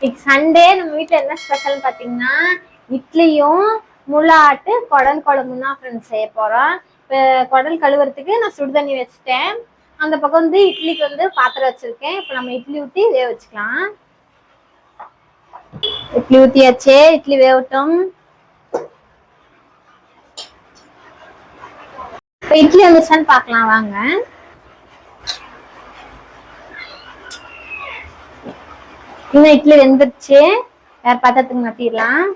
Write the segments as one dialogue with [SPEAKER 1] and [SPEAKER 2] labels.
[SPEAKER 1] இன்னைக்கு சண்டே நம்ம வீட்டில் என்ன ஸ்பெஷல் பார்த்தீங்கன்னா இட்லியும் முளாட்டு குடல் குழம்பு தான் ஃப்ரெண்ட்ஸ் செய்ய போகிறோம் இப்போ குடல் கழுவுறதுக்கு நான் சுடு தண்ணி வச்சுட்டேன். அந்த பக்கம் வந்து இட்லிக்கு வந்து பாத்திரம் வச்சுருக்கேன். இப்போ நம்ம இட்லி ஊற்றி வேக வச்சுக்கலாம். இட்லி ஊற்றியாச்சு இட்லி வேகட்டும். இப்போ இட்லி வந்துச்சான்னு பார்க்கலாம் வாங்க. இன்னும் இட்லி வெந்துருச்சு. வேற பாத்திரத்துக்கு மாத்திடலாம்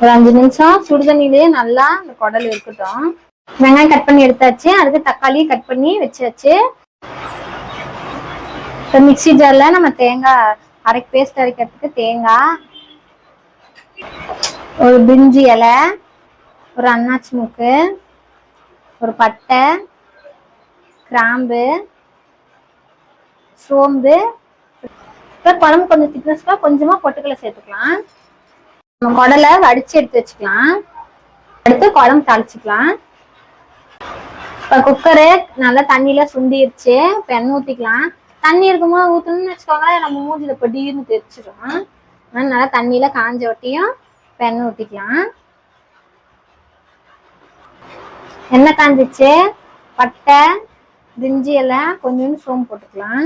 [SPEAKER 1] ஒரு அஞ்சு நிமிஷம் சுடுதண்ணிலேயே நல்லா இந்த குடல் இருக்கட்டும். வெங்காயம் கட் பண்ணி எடுத்தாச்சு. அதுக்கு தக்காளி கட் பண்ணி வச்சாச்சு. இப்போ மிக்ஸி ஜாரில் நம்ம தேங்காய் அரைக்க பேஸ்ட் அரைக்கிறதுக்கு தேங்காய் ஒரு பிரிஞ்சி இலை ஒரு அண்ணாச்சி மூக்கு ஒரு பட்டை கிராம்பு சோம்பு இப்போ குழம்பு கொஞ்சம் திக்னஸ்க்காக கொஞ்சமாக பொட்டுக்கலை சேர்த்துக்கலாம். நம்ம குடலை வடிச்சு எடுத்து வச்சுக்கலாம். அடுத்து குழம்பு தாளிச்சுக்கலாம். இப்போ குக்கரு நல்லா தண்ணியில சுண்டிருச்சு இப்போ எண்ணெய் ஊற்றிக்கலாம் தண்ணி இருக்கும்போது ஊற்றணும்னு வச்சுக்கோங்களேன் நம்ம மூஞ்சில பொடின்னு தெரிச்சிடும் அதனால நல்லா தண்ணியில காஞ்ச ஒட்டியும் இப்போ எண்ணெய் ஊற்றிக்கலாம் எண்ணெய் காஞ்சிச்சு பட்டை திஞ்சி எல்லாம் கொஞ்சோண்டு சோம்பு போட்டுக்கலாம்.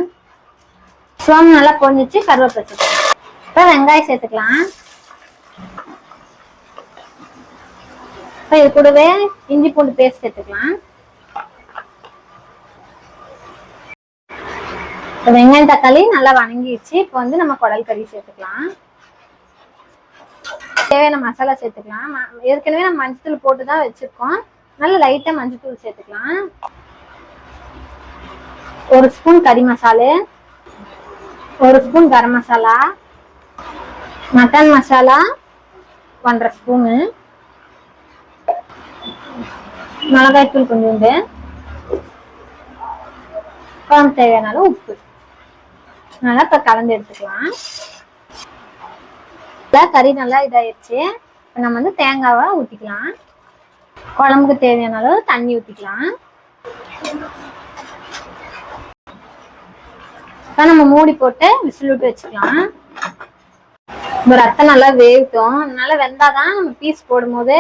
[SPEAKER 1] சோம்பு நல்லா பொஞ்சிச்சு கருவேப்பிலை சேர்த்துக்கலாம். இப்போ வெங்காயம் சேர்த்துக்கலாம். இப்போ இது கூடவே இஞ்சி பூண்டு பேஸ்ட் சேர்த்துக்கலாம். இப்போ வெங்காயம் தக்காளி நல்லா வணங்கிடுச்சு. இப்போ வந்து நம்ம குடல் கறி சேர்த்துக்கலாம். தேவையான மசாலா சேர்த்துக்கலாம். ஏற்கனவே நம்ம மஞ்சத்தூள் போட்டு தான் வச்சிருக்கோம். நல்லா லைட்டாக மஞ்சத்தூள் சேர்த்துக்கலாம். ஒரு ஸ்பூன் கறி மசாலா. ஒரு ஸ்பூன் கரம் மசாலா மட்டன் மசாலா ஒன்றரை ஸ்பூனு மிளகாய்த்தூள் கொஞ்சோண்டு குழம்பு தேவையான அளவு உப்பு. நல்லா இப்போ கலந்து எடுத்துக்கலாம். இப்போ கறி நல்லா இதாயிருச்சு. இப்போ நம்ம வந்து தேங்காவை ஊற்றிக்கலாம் குழம்புக்கு தேவையான அளவு தண்ணி ஊற்றிக்கலாம் இப்போ நம்ம மூடி போட்டு விசில் விட்டு வச்சுக்கலாம். இப்போ ரத்தம் நல்லா வேகட்டும். நல்லா வெந்தாதான் நம்ம பீஸ் போடும்போது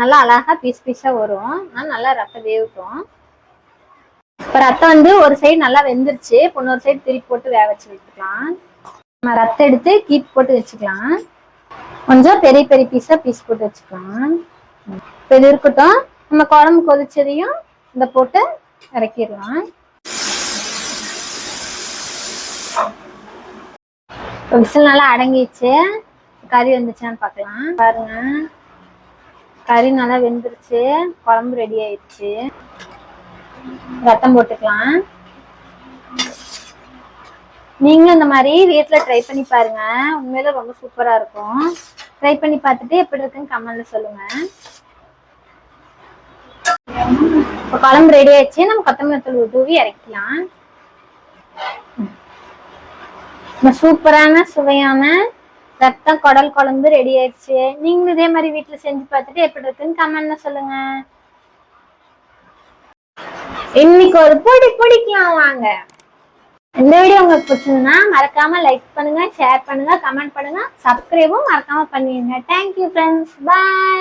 [SPEAKER 1] நல்லா அழகா பீஸ் பீஸாக வரும். ஆனால் நல்லா ரத்தம் வேகட்டும். இப்போ ரத்தம் வந்து ஒரு சைடு நல்லா வெந்துருச்சு. பொண்ணு இன்னொரு சைடு திருப்பி போட்டு வேக வச்சு வச்சுக்கலாம் நம்ம ரத்தம் எடுத்து கீப் போட்டு வச்சுக்கலாம். கொஞ்சம் பெரிய பெரிய பீஸாக பீஸ் போட்டு வச்சுக்கலாம். இப்போ இது இருக்கட்டும். நம்ம குழம்பு கொதிச்சதையும் இந்த போட்டு இறக்கிடலாம். விசில் நல்லா அடங்கிடுச்சு. கறி வந்துச்சான்னு பார்க்கலாம் பாருங்க. கறி நல்லா வெந்துருச்சு. குழம்பு ரெடி ஆயிடுச்சு. ரத்தம் போட்டுக்கலாம். நீங்களும் இந்த மாதிரி வீட்டில் ட்ரை பண்ணி பாருங்க. உண்மையில ரொம்ப சூப்பரா இருக்கும். ட்ரை பண்ணி பார்த்துட்டு எப்படி இருக்குன்னு கமெண்ட்ல சொல்லுங்க. இப்போ குழம்பு ரெடி ஆயிடுச்சு. நம்ம கொத்தமல்லி தூள் தூவி இறக்கலாம் நம்ம சூப்பரான சுவையான ரத்தம் குடல் குழம்பு ரெடி ஆயிடுச்சு. நீங்களும் இதே மாதிரி வீட்டில் செஞ்சு பார்த்துட்டு எப்படி இருக்குன்னு கமெண்ட்ல சொல்லுங்க. இன்னைக்கு ஒரு பொடி பிடிக்கலாம் வாங்க. இந்த வீடியோ உங்களுக்கு பிடிச்சதுன்னா மறக்காம லைக் பண்ணுங்க ஷேர் பண்ணுங்க கமெண்ட் பண்ணுங்க சப்ஸ்கிரைபும் மறக்காம பண்ணிடுங்க. Thank you friends bye